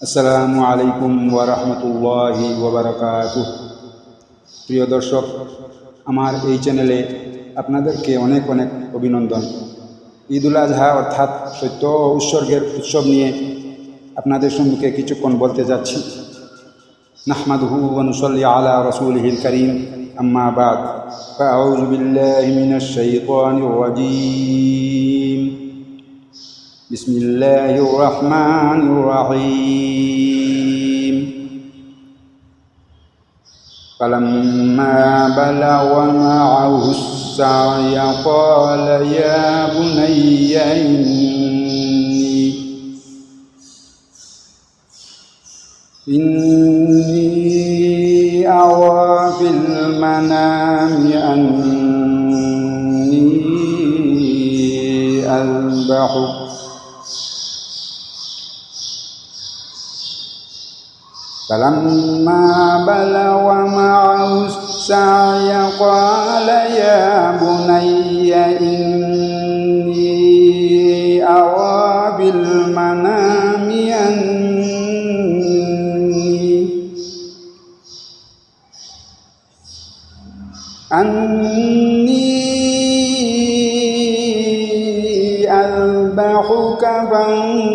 আসসালামু আলাইকুম ওয়ারহমতুল্লাহি ওবরাকাত প্রিয় দর্শক আমার এই চ্যানেলে আপনাদেরকে অনেক অনেক অভিনন্দন ঈদুল আজহা অর্থাৎ সত্য ও উৎসর্গের উৎসব নিয়ে আপনাদের সম্মুখে কিছুক্ষণ বলতে যাচ্ছি নাহমাদহু ওয়ানুসল্লি আলা রসুলহিল করিম আম্মা বাদ فأعوذ بالله من الشيطان الرجيم بسم الله الرحمن الرحيم. فلما بلغ معه السعي قال يا بني إني إني أرى في المنام أني أذبحك فلما بلغ معه السعي قال يا بني إني أرى بالمنام أني أني أذبحك فانظر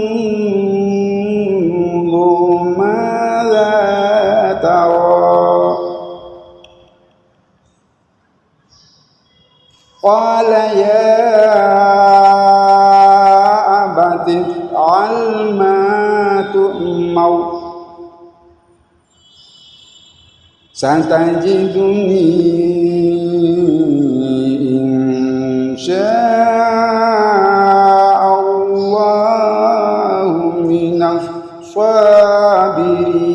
قال يا أبت افعل ما تؤمر. ستجدني إن شاء الله من الصابرين.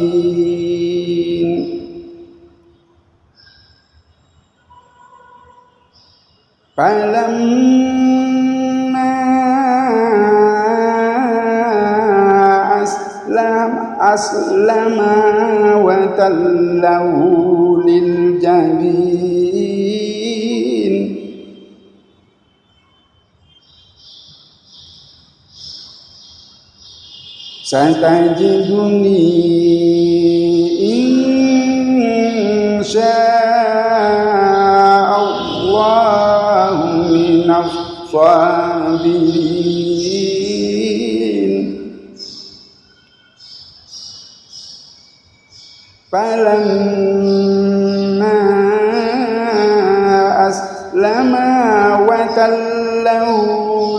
فلما أسلم أسلم وتله للجبين. ستجدني إن شاء الله. من الصابرين فلما أسلما وتله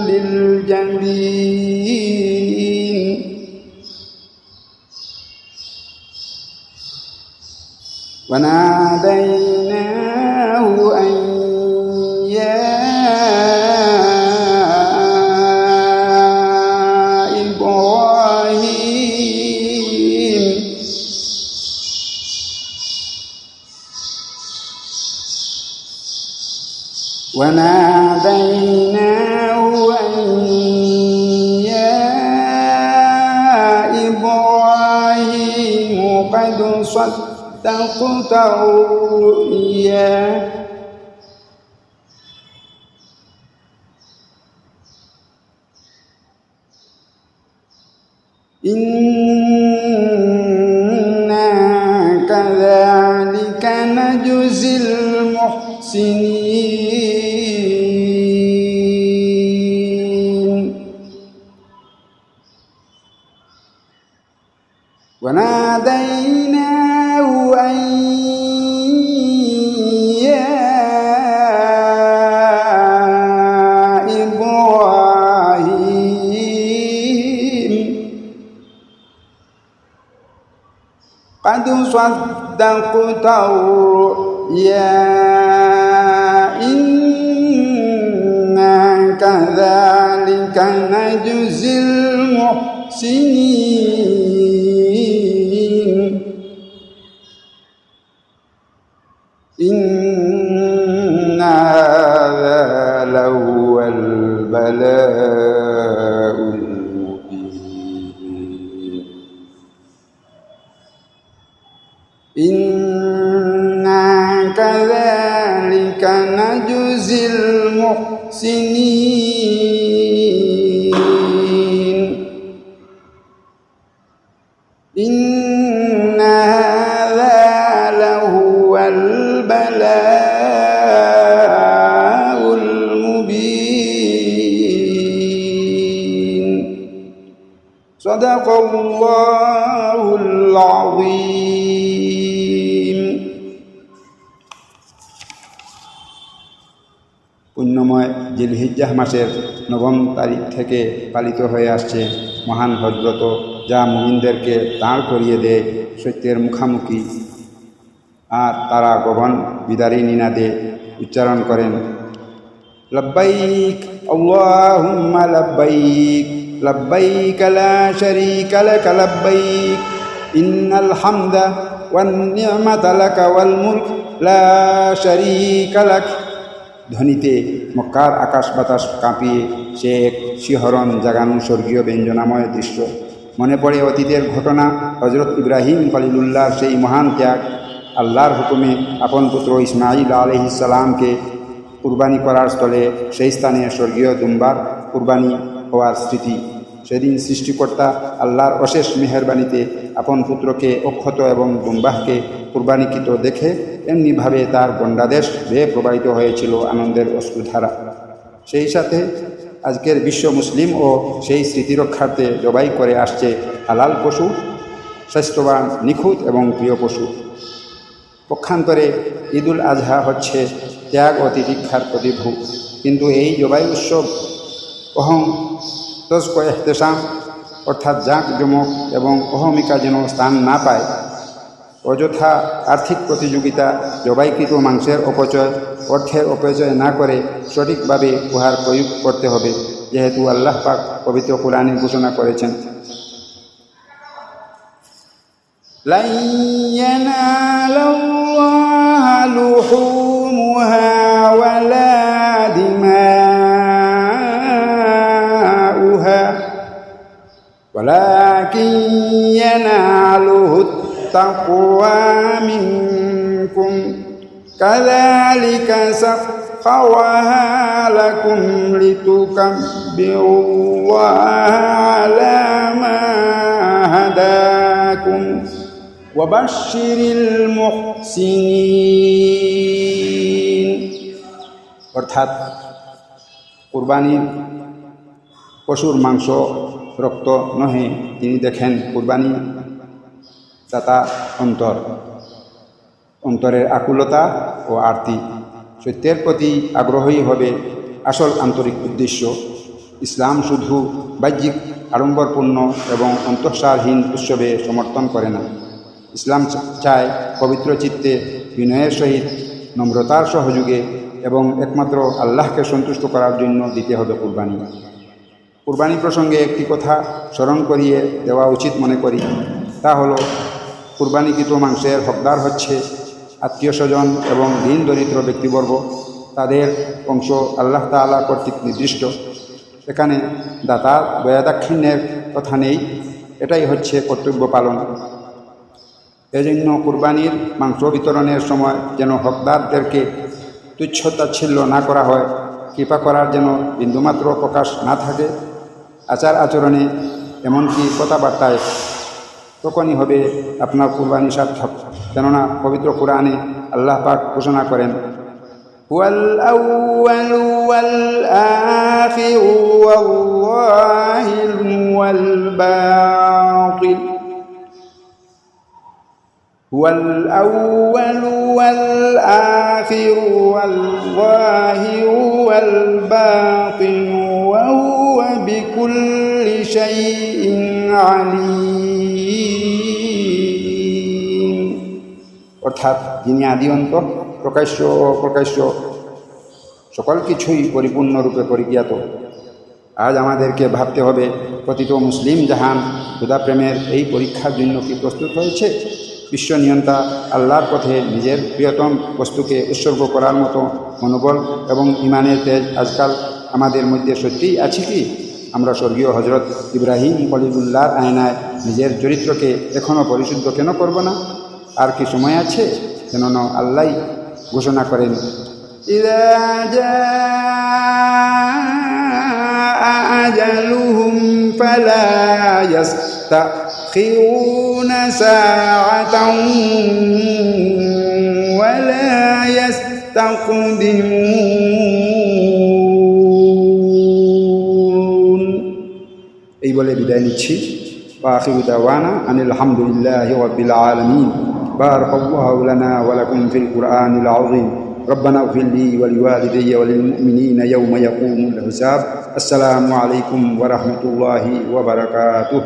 للجبين وناديناه وناديناه أن يا إبراهيم قد صدقت الرؤيا. إنا وناديناه أن يا إبراهيم. قد صدقت الرؤيا إنا كذلك نجزي المحسنين. إن هذا لهو البلاء المبين. إنا كذلك نجزي المحسنين. الله العظيم পুণ্যময় জিলহিজ্জাহ মাসের নবম তারিখ থেকে পালিত হয়ে আসছে মহান হজরত যা মুমিনদেরকে দাঁড় করিয়ে দেয় সত্যের মুখামুখি আর তারা গগন বিদারী নিনাদে উচ্চারণ করেন লব্বাইক আল্লাহুম্মা লব্বাইক শারীকা লাক লব্বাইক ইন্নাল হামদা ওয়ান নি'মাতা লাকা ওয়াল মুলক লা শারীকা লাক ধ্বনিতে মক্কার আকাশ বাতাস কাঁপিয়ে সে এক শিহরণ জাগানো স্বর্গীয় ব্যঞ্জনাময় দৃশ্য। মনে পড়ে অতীতের ঘটনা হজরত ইব্রাহিম খলিলুল্লাহর সেই মহান ত্যাগ। আল্লাহর হুকুমে আপন পুত্র ইসমাইল আলহিসাল্লামকে কুরবানি করার স্থলে সেই স্থানে স্বর্গীয় দুম্বার কুরবানি হওয়ার স্মৃতি। সেদিন সৃষ্টিকর্তা আল্লাহর অশেষ মেহরবানিতে আপন পুত্রকে অক্ষত এবং দুম্বাহকে কুরবানিকৃত দেখে এমনিভাবে তার গণ্ডাদেশ বেয়ে প্রবাহিত হয়েছিল আনন্দের অশ্রুধারা। সেই সাথে আজকের বিশ্ব মুসলিম ও সেই স্মৃতিরক্ষার্থে জবাই করে আসছে হালাল পশু, স্বাস্থ্যবান, নিখুঁত এবং প্রিয় পশু। পক্ষান্তরে ঈদুল আজহা হচ্ছে ত্যাগ ও তিতিক্ষার প্রতিভূ। কিন্তু এই জবাই উৎসব অহং তস্ক এহতেসাম অর্থাৎ জাঁক জমক এবং অহমিকা যেন স্থান না পায়। অযথা আর্থিক প্রতিযোগিতা জবাইকৃত মাংসের অপচয়, অর্থের অপচয় না করে সঠিকভাবে উহার প্রয়োগ করতে হবে, যেহেতু আল্লাহ পাক পবিত্র কোরআনে ঘোষণা করেছেন। লাইয়ানা লুহুমুহা ولكن يناله التقوى منكم كذلك سخرها لكم لتكبروا الله على ما هداكم وبشر المحسنين অর্থাৎ কুরবানির পশুর মাংস রক্ত নহে, তিনি দেখেন কুরবানি দাতা অন্তর। অন্তরের আকুলতা ও আরতি সত্যের প্রতি আগ্রহী হবে আসল আন্তরিক উদ্দেশ্য। ইসলাম শুধু বাহ্যিক, আড়ম্বরপূর্ণ এবং অন্তঃসারহীন উৎসবে সমর্থন করে না। ইসলাম চায় পবিত্র চিত্তে বিনয়ের সহিত, নম্রতার সহযোগে এবং একমাত্র আল্লাহকে সন্তুষ্ট করার জন্য দিতে হবে কুরবানি। কুরবানি প্রসঙ্গে একটি কথা স্মরণ করিয়ে দেওয়া উচিত মনে করি। তা হলো, কুরবানিকৃত মাংসের হকদার হচ্ছে আত্মীয় স্বজন এবং দিন দরিদ্র ব্যক্তিবর্গ। তাদের অংশ আল্লাহ তালা কর্তৃক নির্দিষ্ট। এখানে দাতা দয়াদাক্ষিণ্যের কথা নেই, এটাই হচ্ছে কর্তব্য পালন। এজন্য কুরবানির মাংস বিতরণের সময় যেন হকদারদেরকে তুচ্ছতাচ্ছিল্য না করা হয়, কৃপা করার যেন বিন্দুমাত্র প্রকাশ না থাকে আচার আচরণে এমনকি কথাবার্তায় তখনই হবে আপনার কুরবানি সার্থক কেননা পবিত্র কোরআনে আল্লাহ পাক ঘোষণা করেন والأول والآخر والظاهر والباطن هو الأول والآخر والظاهر والباطن وهو بكل شيء عليم অর্থাৎ যিনি আদি অন্ত প্রকাশ্য ও অপ্রকাশ্য সকল কিছুই পরিপূর্ণরূপে পরিজ্ঞাত আজ আমাদেরকে ভাবতে হবে প্রতিত মুসলিম জাহান প্রেমের এই পরীক্ষার জন্য কি প্রস্তুত হয়েছে বিশ্ব নিয়ন্তা আল্লাহর পথে নিজের প্রিয়তম বস্তুকে উৎসর্গ করার মতো মনোবল এবং ইমানের তেজ আজকাল আমাদের মধ্যে সত্যিই আছে কি আমরা স্বর্গীয় হজরত ইব্রাহিম কলিবুল্লাহর আয়নায় নিজের চরিত্রকে এখনও পরিশুদ্ধ কেন করব না আর কি সময় আছে কেননা আল্লাহ ঘোষণা করেন إذا جاء أجلهم فلا يستطيعون يستأخرون ساعة ولا يستقدمون ولا بداية نتشي وآخر دعوانا أن الحمد لله رب العالمين. بارك الله لنا ولكم في القرآن العظيم. ربنا اغفر لي ولوالدي وللمؤمنين يوم يقوم الحساب. السلام عليكم ورحمة الله وبركاته.